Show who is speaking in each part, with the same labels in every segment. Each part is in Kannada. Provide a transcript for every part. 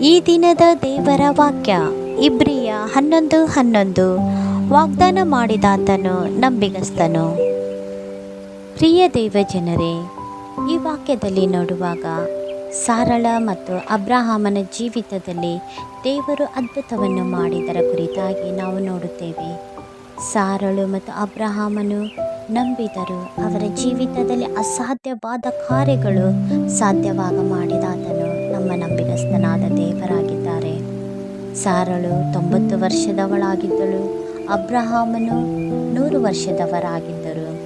Speaker 1: ಈ ದಿನದ ದೇವರ ವಾಕ್ಯ, ಇಬ್ರಿಯ ಹನ್ನೊಂದು ಹನ್ನೊಂದು. ವಾಗ್ದಾನ ಮಾಡಿದಾತನು, ನಂಬಿಗಸ್ತನು. ಪ್ರಿಯ ದೇವ ಜನರೇ ಈ ವಾಕ್ಯದಲ್ಲಿ ನೋಡುವಾಗ ಸಾರಳ ಮತ್ತು ಅಬ್ರಹಾಮನ ಜೀವಿತದಲ್ಲಿ ದೇವರು ಅದ್ಭುತವನ್ನು ಮಾಡಿದರ ಕುರಿತಾಗಿ ನಾವು ನೋಡುತ್ತೇವೆ. ಸಾರಳು ಮತ್ತು ಅಬ್ರಹಾಮನು ನಂಬಿದರು. ಅವರ ಜೀವಿತದಲ್ಲಿ ಅಸಾಧ್ಯವಾದ ಕಾರ್ಯಗಳು ಸಾಧ್ಯವಾಗ ಮಾಡಿದಾತನು ನಮ್ಮ ನಂಬಿಗಸ್ತನಾದ ದೇವರಾಗಿದ್ದಾರೆ. ಸಾರಳು ತೊಂಬತ್ತು ವರ್ಷದವಳಾಗಿದ್ದಳು. ಅಬ್ರಹಾಮನು ನೂರು ವರ್ಷದವರಾಗಿದ್ದರು.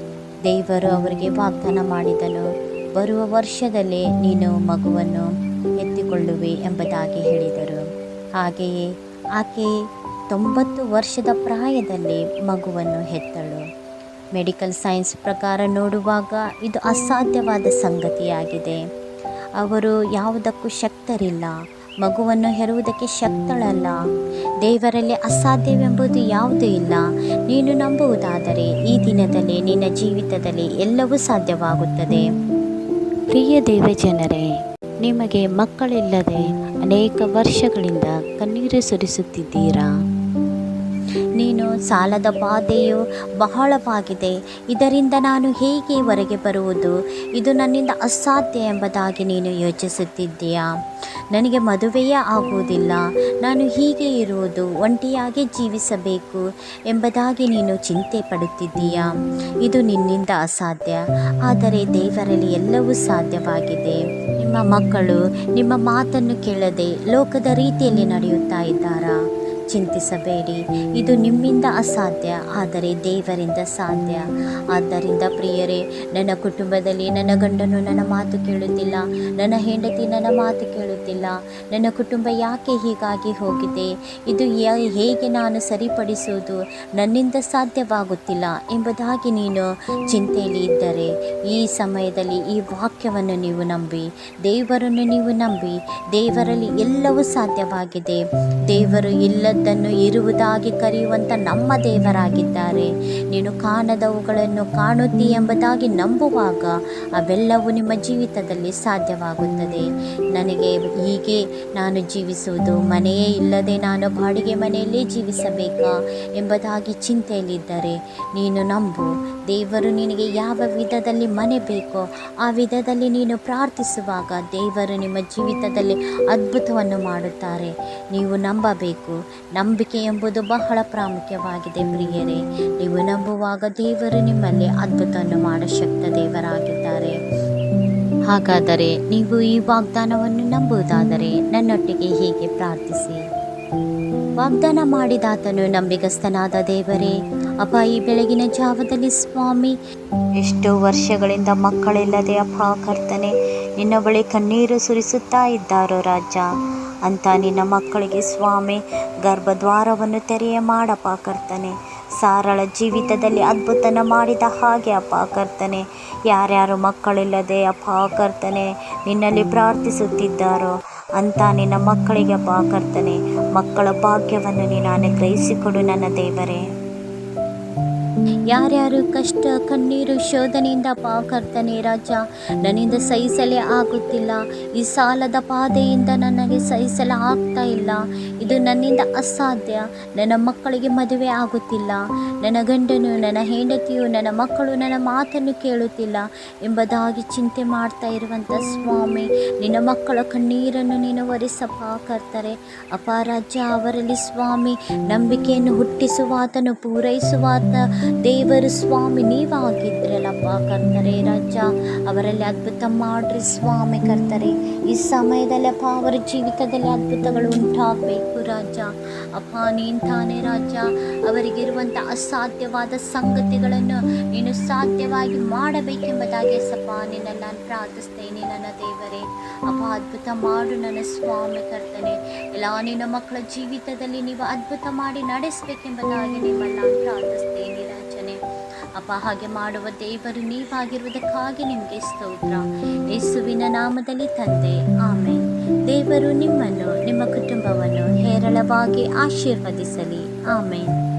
Speaker 1: ದೇವರು ಅವರಿಗೆ ವಾಗ್ದಾನ ಮಾಡಿದನು. ಬರುವ ವರ್ಷದಲ್ಲೇ ನೀನು ಮಗುವನ್ನು ಎತ್ತಿಕೊಳ್ಳುವೆ ಎಂಬುದಾಗಿ ಹೇಳಿದರು. ಹಾಗೆಯೇ ಆಕೆ ತೊಂಬತ್ತು ವರ್ಷದ ಪ್ರಾಯದಲ್ಲಿ ಮಗುವನ್ನು ಹೆತ್ತಳು. ಮೆಡಿಕಲ್ ಸೈನ್ಸ್ ಪ್ರಕಾರ ನೋಡುವಾಗ ಇದು ಅಸಾಧ್ಯವಾದ ಸಂಗತಿಯಾಗಿದೆ. ಅವರು ಯಾವುದಕ್ಕೂ ಶಕ್ತರಿಲ್ಲ. ಮಗುವನ್ನು ಹೆರುವುದಕ್ಕೆ ಶಕ್ತಳಲ್ಲ. ದೇವರಲ್ಲಿ ಅಸಾಧ್ಯವೆಂಬುದು ಯಾವುದೂ ಇಲ್ಲ. ನೀನು ನಂಬುವುದಾದರೆ ಈ ದಿನದಲ್ಲಿ ನಿನ್ನ ಜೀವಿತದಲ್ಲಿ ಎಲ್ಲವೂ ಸಾಧ್ಯವಾಗುತ್ತದೆ. ಪ್ರಿಯ ದೇವಜನರೇ, ನಿಮಗೆ ಮಕ್ಕಳಿಲ್ಲದೆ ಅನೇಕ ವರ್ಷಗಳಿಂದ ಕಣ್ಣೀರು ಸುರಿಸುತ್ತಿದ್ದೀರಾ? ನೀನು ಸಾಲದ ಬಾಧೆಯು ಬಹಳವಾಗಿದೆ. ಇದರಿಂದ ನಾನು ಹೇಗೆ ಹೊರಗೆ ಬರುವುದು? ಇದು ನನ್ನಿಂದ ಅಸಾಧ್ಯ ಎಂಬುದಾಗಿ ನೀನು ಯೋಚಿಸುತ್ತಿದ್ದೀಯಾ? ನನಗೆ ಮದುವೆಯೇ ಆಗುವುದಿಲ್ಲ. ನಾನು ಹೀಗೆ ಇರುವುದು, ಒಂಟಿಯಾಗಿ ಜೀವಿಸಬೇಕು ಎಂಬುದಾಗಿ ನೀನು ಚಿಂತೆ ಪಡುತ್ತಿದ್ದೀಯಾ? ಇದು ನಿನ್ನಿಂದ ಅಸಾಧ್ಯ. ಆದರೆ ದೇವರಲ್ಲಿ ಎಲ್ಲವೂ ಸಾಧ್ಯವಾಗಿದೆ. ನಿಮ್ಮ ಮಕ್ಕಳು ನಿಮ್ಮ ಮಾತನ್ನು ಕೇಳದೆ ಲೋಕದ ರೀತಿಯಲ್ಲಿ ನಡೆಯುತ್ತಾ ಇದ್ದಾರಾ? ಚಿಂತಿಸಬೇಡಿ. ಇದು ನಿಮ್ಮಿಂದ ಅಸಾಧ್ಯ, ಆದರೆ ದೇವರಿಂದ ಸಾಧ್ಯ. ಆದ್ದರಿಂದ ಪ್ರಿಯರೇ, ನನ್ನ ಕುಟುಂಬದಲ್ಲಿ ನನ್ನ ಗಂಡನು ನನ್ನ ಮಾತು ಕೇಳುತ್ತಿಲ್ಲ, ನನ್ನ ಹೆಂಡತಿ ನನ್ನ ಮಾತು ಕೇಳುತ್ತಿಲ್ಲ, ನನ್ನ ಕುಟುಂಬ ಯಾಕೆ ಹೀಗಾಗಿ ಹೋಗಿದೆ, ಇದು ಹೇಗೆ ನಾನು ಸರಿಪಡಿಸುವುದು, ನನ್ನಿಂದ ಸಾಧ್ಯವಾಗುತ್ತಿಲ್ಲ ಎಂಬುದಾಗಿ ನೀನು ಚಿಂತೆಯಲ್ಲಿ ಇದ್ದರೆ, ಈ ಸಮಯದಲ್ಲಿ ಈ ವಾಕ್ಯವನ್ನು ನೀವು ನಂಬಿ, ದೇವರನ್ನು ನೀವು ನಂಬಿ, ದೇವರಲ್ಲಿ ಎಲ್ಲವೂ ಸಾಧ್ಯವಾಗಿದೆ. ದೇವರು ಇಲ್ಲದ್ದನ್ನು ಇರುವುದಾಗಿ ಕರೆಯುವಂಥ ನಮ್ಮ ದೇವರಾಗಿದ್ದಾರೆ. ನೀನು ಕಾಣದವುಗಳನ್ನು ಕಾಣುತ್ತಿ ಎಂಬುದಾಗಿ ನಂಬುವಾಗ ಅವೆಲ್ಲವೂ ನಿಮ್ಮ ಜೀವಿತದಲ್ಲಿ ಸಾಧ್ಯವಾಗುತ್ತದೆ. ನನಗೆ ಹೀಗೆ ನಾನು ಜೀವಿಸುವುದು, ಮನೆಯೇ ಇಲ್ಲದೆ ನಾನು ಬಾಡಿಗೆ ಮನೆಯಲ್ಲೇ ಜೀವಿಸಬೇಕಾ ಎಂಬುದಾಗಿ ಚಿಂತೆಯಲ್ಲಿದ್ದರೆ ನೀನು ನಂಬು, ದೇವರು ನಿನಗೆ ಯಾವ ವಿಧದಲ್ಲಿ ಮನೆ ಬೇಕೋ ಆ ವಿಧದಲ್ಲಿ ನೀನು ಪ್ರಾರ್ಥಿಸುವಾಗ ದೇವರು ನಿಮ್ಮ ಜೀವಿತದಲ್ಲಿ ಅದ್ಭುತವನ್ನು ಮಾಡುತ್ತಾರೆ. ನೀವು ನಂಬಬೇಕು ನಂಬಿಕೆ ಎಂಬುದು ಬಹಳ ಪ್ರಾಮುಖ್ಯವಾಗಿದೆ ಪ್ರಿಯರೇ. ನೀವು ನಂಬುವಾಗ ದೇವರು ನಿಮ್ಮಲ್ಲಿ ಅದ್ಭುತವನ್ನು ಮಾಡೋ ಶಕ್ತ ದೇವರಾಗಿದ್ದಾರೆ. ಹಾಗಾದರೆ ನೀವು ಈ ವಾಗ್ದಾನವನ್ನು ನಂಬುವುದಾದರೆ ನನ್ನೊಟ್ಟಿಗೆ ಹೀಗೆ ಪ್ರಾರ್ಥಿಸಿ. ವಾಗ್ದಾನ ಮಾಡಿದಾತನು ನಂಬಿಗಸ್ತನಾದ ದೇವರೇ, ಅಪ್ಪ, ಈ ಬೆಳಗಿನ ಜಾವದಲ್ಲಿ ಸ್ವಾಮಿ, ಎಷ್ಟು ವರ್ಷಗಳಿಂದ ಮಕ್ಕಳಿಲ್ಲದೆ ಅಪ್ಪ ಕರ್ತನೆ, ನಿನ್ನ ಬಳಿ ಕಣ್ಣೀರು ಸುರಿಸುತ್ತಾ ಇದ್ದಾರೋ ರಾಜ. ಅಂತ ನಿನ್ನ ಮಕ್ಕಳಿಗೆ ಸ್ವಾಮಿ ಗರ್ಭದ್ವಾರವನ್ನು ತೆರೆಯ ಮಾಡಪ್ಪ ಕರ್ತನೆ ಸಾರಳ ಜೀವಿತದಲ್ಲಿ ಅದ್ಭುತನ ಮಾಡಿದ ಹಾಗೆ ಅಪ್ಪ ಕರ್ತನೆ ಯಾರ್ಯಾರು ಮಕ್ಕಳಿಲ್ಲದೆ ಅಪ್ಪ ಕರ್ತನೆ ನಿನ್ನಲ್ಲಿ ಪ್ರಾರ್ಥಿಸುತ್ತಿದ್ದಾರೋ ಅಂತ ನಿನ್ನ ಮಕ್ಕಳಿಗೆ ಅಪ್ಪ ಕರ್ತನೆ ಮಕ್ಕಳ ಭಾಗ್ಯವನ್ನು ನೀನು ಅನುಗ್ರಹಿಸಿಕೊಡು ನನ್ನ ದೇವರೇ. ಯಾರ್ಯಾರು ಕಷ್ಟ ಕಣ್ಣೀರು ಶೋಧನೆಯಿಂದ ಪಾಕರ್ತನೆ ರಾಜ, ನನ್ನಿಂದ ಸಹಿಸಲೇ ಆಗುತ್ತಿಲ್ಲ. ಈ ಸಾಲದ ಬಾಧೆಯಿಂದ ನನಗೆ ಸಹಿಸಲು ಆಗ್ತಾ ಇಲ್ಲ. ಇದು ನನ್ನಿಂದ ಅಸಾಧ್ಯ. ನನ್ನ ಮಕ್ಕಳಿಗೆ ಮದುವೆ ಆಗುತ್ತಿಲ್ಲ. ನನ್ನ ಗಂಡನು, ನನ್ನ ಹೆಂಡತಿಯು, ನನ್ನ ಮಕ್ಕಳು ನನ್ನ ಮಾತನ್ನು ಕೇಳುತ್ತಿಲ್ಲ ಎಂಬುದಾಗಿ ಚಿಂತೆ ಮಾಡ್ತಾ ಇರುವಂಥ ಸ್ವಾಮಿ, ನಿನ್ನ ಮಕ್ಕಳ ಕಣ್ಣೀರನ್ನು ನೀನು ಒರೆಸಪ್ಪ ಕರ್ತಾರೆ ಅಪಾರಾಜ್ಯ ರಾಜ ಅವರಲ್ಲಿ ಸ್ವಾಮಿ, ನಂಬಿಕೆಯನ್ನು ಹುಟ್ಟಿಸುವಾತನು, ಪೂರೈಸುವಾತ ದೇವರು ಸ್ವಾಮಿ, ನೀವಾಗಿದ್ರಲ್ಲಪ್ಪ ಕರ್ತರೆ ರಾಜ. ಅವರಲ್ಲಿ ಅದ್ಭುತ ಮಾಡ್ರಿ ಸ್ವಾಮಿ ಕರ್ತರೆ. ಈ ಸಮಯದಲ್ಲಪ್ಪ ಅವರ ಜೀವಿತದಲ್ಲಿ ಅದ್ಭುತಗಳು ಉಂಟಾಗಬೇಕು ರಾಜ. ಅಪ್ಪ, ನೀನು ತಾನೇ ರಾಜ. ಅವರಿಗಿರುವಂಥ ಅಸಾಧ್ಯವಾದ ಸಂಗತಿಗಳನ್ನು ನೀನು ಸಾಧ್ಯವಾಗಿ ಮಾಡಬೇಕೆಂಬುದಾಗಿ ಸಪ್ಪ ನಿನ್ನ ನಾನು ಪ್ರಾರ್ಥಿಸ್ತೇನೆ ನನ್ನ ದೇವರೇ. ಅಪ್ಪ, ಅದ್ಭುತ ಮಾಡು ನನ್ನ ಸ್ವಾಮಿ ಕರ್ತನೆ. ಎಲ್ಲ ನಿನ್ನ ಮಕ್ಕಳ ಜೀವಿತದಲ್ಲಿ ನೀವು ಅದ್ಭುತ ಮಾಡಿ ನಡೆಸಬೇಕೆಂಬುದಾಗಿ ನಿಮ್ಮನ್ನು ನಾನು ಪ್ರಾರ್ಥಿಸ್ತೇನೆ ಅಪ್ಪ, ಹಾಗೆ ಮಾಡುವ ದೇವರು ನೀವಾಗಿರುವುದಕ್ಕಾಗಿ ನಿಮಗೆ ಸ್ತೋತ್ರ. ಯೇಸುವಿನ ನಾಮದಲ್ಲಿ ತಂದೆ. ಆಮೆ ದೇವರು ನಿಮ್ಮನ್ನು, ನಿಮ್ಮ ಕುಟುಂಬವನ್ನು ಹೇರಳವಾಗಿ ಆಶೀರ್ವದಿಸಲಿ. ಆಮೇಲೆ